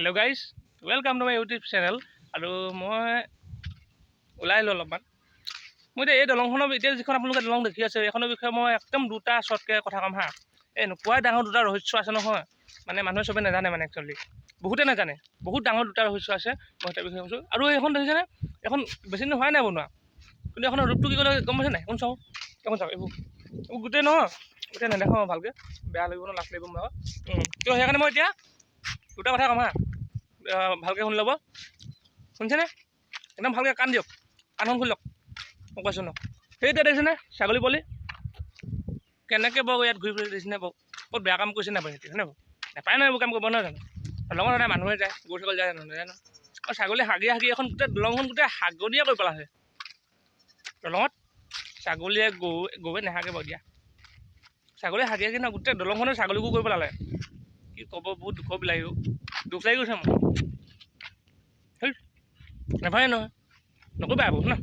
Hello' guys welcome to my YouTube channel আৰু মই ওলাই আহিলোঁ অলপমান মই এতিয়া এই দলংখনৰ এতিয়া যিখন আপোনালোকে দলং দেখি আছে এইখনৰ বিষয়ে মই একদম দুটা শ্বৰ্টকৈ কথা ক'ম হা এই নোপোৱাই ডাঙৰ দুটা ৰহস্য আছে নহয় মানে মানুহে চবে নাজানে মানে একচুৱেলি বহুতে নাজানে বহুত ডাঙৰ দুটা ৰহস্য আছে মই তাৰ বিষয়ে কৈছোঁ আৰু এইখন দেখিছেনে এখন বেছি দিন হোৱাই নাই বনোৱা কিন্তু এইখনৰ ৰূপটো কি ক'লে গম পাইছে নাই এখন চাওঁ এখন চাওঁ এইবোৰ এইবোৰ গোটেই নহয় গোটেই নেদেখাওঁ ভালকৈ বেয়া লাগিব ন লাজ লাগিব মোৰ তো সেইকাৰণে মই এতিয়া দুটা কথা ক'ম হা ভালকৈ শুনি ল'ব। শুনিছেনে? একদম ভালকৈ কাণ দিয়ক। কাণখন খুলি লওক। মই কৈছোঁ ন। সেইটোৱে দেখিছেনে? ছাগলী পোৱালি। কেনেকৈ বাৰু ইয়াত ঘূৰি ফুৰি দেখিছেনে বাৰু? বহুত বেয়া কাম কৰিছে নাই সিহঁতি হয়নে বাৰু? নাপায় নহয় এইবোৰ কাম কৰিব নহয় জানো? দলঙত সদায় মানুহে যায় গৰু ছাগলী যায় নাযায় ন? আৰু ছাগলী হাগি হাগি এখন গোটেই দলংখন গোটেই হাগনীয়ে কৰি পেলাইছে। দলঙত ছাগলীয়ে গৰু গৰুৱে নাহাগে বাৰু দিয়া। ছাগলী হাগি হাগি ন গোটেই দলংখনে ছাগলীকো কৰি পেলালে। কি ক'ব বহুত দুখৰ বিলাহী ડૂબ થઈ ગયું છે એમાં ભાઈ એનો કોઈ બાબુ ને